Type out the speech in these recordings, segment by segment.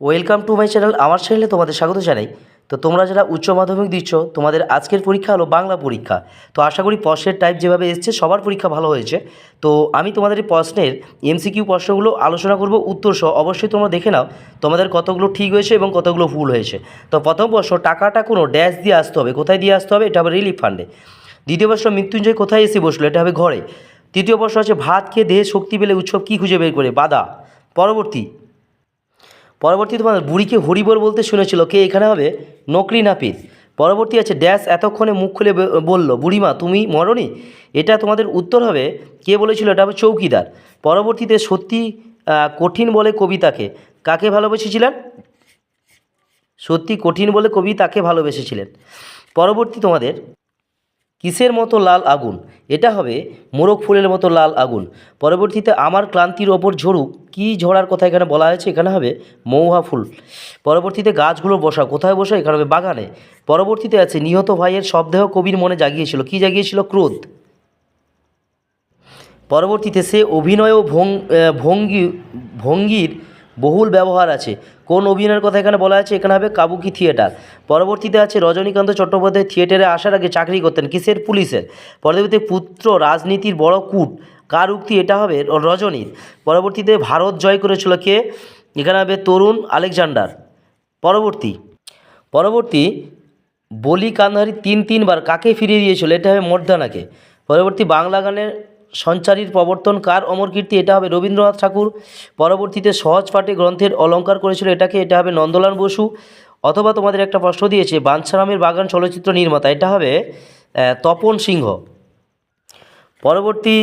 Welcome to my channel আমার চ্যানেলে তোমাদের স্বাগত জানাই। তো তোমরা যারা উচ্চ মাধ্যমিক দিচ্ছ, তোমাদের আজকের পরীক্ষা হলো বাংলা পরীক্ষা। তো আশা করি প্রশ্নের টাইপ যেভাবে এসছে, সবার পরীক্ষা ভালো হয়েছে। তো আমি তোমাদের এই প্রশ্নের এমসিকিউ প্রশ্নগুলো আলোচনা করব, উত্তর সহ। অবশ্যই তোমরা দেখে নাও, তোমাদের কতগুলো ঠিক হয়েছে এবং কতগুলো ভুল হয়েছে। তো প্রথম প্রশ্ন, টাকাটা কোনো ড্যাশ দিয়ে আসতে হবে, কোথায় দিয়ে আসতে হবে? এটা হবে রিলিফ ফান্ডে দ্বিতীয় প্রশ্ন, মৃত্যুঞ্জয় কোথায় এসে বসল? এটা হবে ঘরে। তৃতীয় প্রশ্ন হচ্ছে ভাত খেয়ে দেহে শক্তি পেলে উৎসব কী খুঁজে বের করে? বাদা পরবর্তী পরবর্তী তোমাদের বুড়িকে হরিবল বলতে শুনেছিল, কে এখানে হবে? নকরি নাপিত। পরবর্তী আছে ড্যাশ এতক্ষণে মুখ খুলে বলল, বুড়িমা, তুমি মরনি? এটা তোমাদের উত্তর হবে, কে বলেছিল? এটা হবে চৌকিদার। পরবর্তীতে সত্যি কঠিন বলে কবিতাকে, কাকে ভালোবেসেছিলেন? সত্যি কঠিন বলে কবি তাকে ভালোবেসেছিলেন। পরবর্তী তোমাদের কিসের মতো লাল আগুন? এটা হবে মোরগ ফুলের মতো লাল আগুন। পরবর্তীতে আমার ক্লান্তির ওপর ঝরুক, কী ঝরার কথা এখানে বলা হয়েছে? এখানে হবে মৌহা ফুল। পরবর্তীতে গাছগুলো বসা কোথায় বসা এখানে হবে বাগানে। পরবর্তীতে আছে, নিহত ভাইয়ের শবদেহ কবির মনে জাগিয়েছিল। কি জাগিয়েছিল? ক্রোধ। পরবর্তীতে সে অভিনয় ও ভঙ্গি ভঙ্গির বহুল ব্যবহার আছে। কোন অভিনয়ের কথা এখানে বলা আছে? এখানে হবে কাবুকি থিয়েটার। পরবর্তীতে আছে রজনীকান্ত চট্টোপাধ্যায় থিয়েটারে আসার আগে চাকরি করতেন কিসের? পুলিশের। পরবর্তীতে পুত্র রাজনীতির বড় কূট। কার উক্তি? এটা হবে রজনীর। পরবর্তীতে ভারত জয় করেছিল কে? এখানে হবে তরুণ আলেকজান্ডার। পরবর্তী। পরবর্তী, বলি কান্ধারি তিন তিনবার কাকে ফিরিয়ে দিয়েছিল? এটা হবে মর্দানাকে। পরবর্তী, বাংলা গানের সঞ্চারীর প্রবর্তন কার অমর কীর্তি? এটা হবে রবীন্দ্রনাথ ঠাকুর। পরবর্তীতে সহজ পাঠে গ্রন্থের অলঙ্কার করেছিল। এটাকে, এটা হবে নন্দলাল বসু। অথবা তোমাদের একটা প্রশ্ন দিয়েছে, বাঞ্ছারামের বাগান চলচ্চিত্র নির্মাতা। এটা হবে তপন সিংহ। পরবর্তী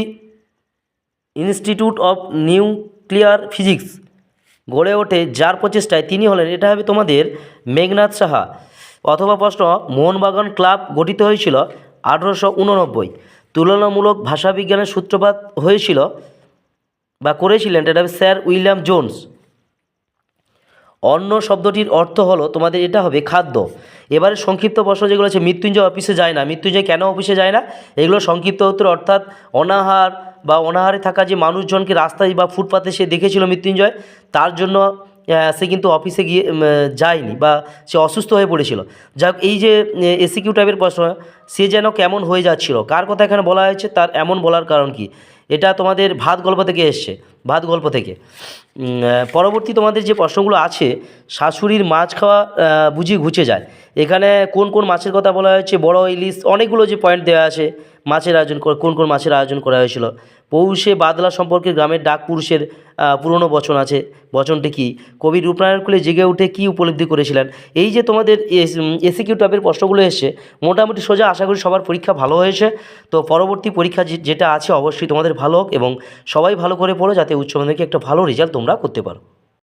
ইনস্টিটিউট অফ নিউক্লিয়ার ফিজিক্স। গড়ে ওঠে যার প্রচেষ্টায় তিনি হলেন, এটা হবে তোমাদের মেঘনাথ সাহা। অথবা প্রশ্ন, মোহনবাগান ক্লাব গঠিত হয়েছিল আঠেরোশো উননব্বই। তুলনামূলক ভাষাবিজ্ঞানের সূত্রপাত হয়েছিল বা করেছিলেন এটা স্যার উইলিয়াম জোন্স। অন্য শব্দটির অর্থ হলো, তোমাদের এটা হবে খাদ্য। এবারে সংক্ষিপ্ত প্রশ্ন যেগুলো আছে, মৃত্যুঞ্জয় অফিসে যায় না। মৃত্যুঞ্জয় কেন অফিসে যায় না? এগুলো সংক্ষিপ্ত উত্তর, অর্থাৎ অনাহার বা অনাহারে থাকা যে মানুষজনকে রাস্তায় বা ফুটপাতে সে দেখেছিল মৃত্যুঞ্জয়, তার জন্য সে কিন্তু অফিসে গিয়ে যায়নি বা সে অসুস্থ হয়ে পড়েছিল। যাক, এই যে এসিকিউ টাইপের প্রশ্ন, সে যেন কেমন হয়ে যাচ্ছিল? কার কথা এখানে বলা হয়েছে? তার এমন বলার কারণ কি? এটা তোমাদের ভাত গল্প থেকে এসছে, ভাত গল্প থেকে। পরবর্তী তোমাদের যে প্রশ্নগুলো আছে, শাশুড়ির মাছ খাওয়া বুঝিয়ে বুঝি ঘুচে যায়। এখানে কোন কোন মাছের কথা বলা হয়েছে? বড় ইলিশ, অনেকগুলো যে পয়েন্ট দেওয়া আছে, মাছের আয়োজন কোন কোন মাছের আয়োজন করা হয়েছিল? পৌষে বাদলা সম্পর্কে গ্রামের ডাক পুরুষের পুরনো বচন আছে। বচনটি কি? কবি রূপনারায়ণ কুলে জেগে উঠে কী উপলব্ধি করেছিলেন? এই যে তোমাদের এসি এসিকিউ টাইপের প্রশ্নগুলো এসছে, মোটামুটি সোজা আশা করি সবার পরীক্ষা ভালো হয়েছে। তো পরবর্তী পরীক্ষা যেটা আছে, অবশ্যই তোমাদের ভালো হোক এবং সবাই ভালো করে পড়ো যাতে উচ্চ মাধ্যমিকে একটা ভালো রেজাল্ট তোমরা করতে পারো।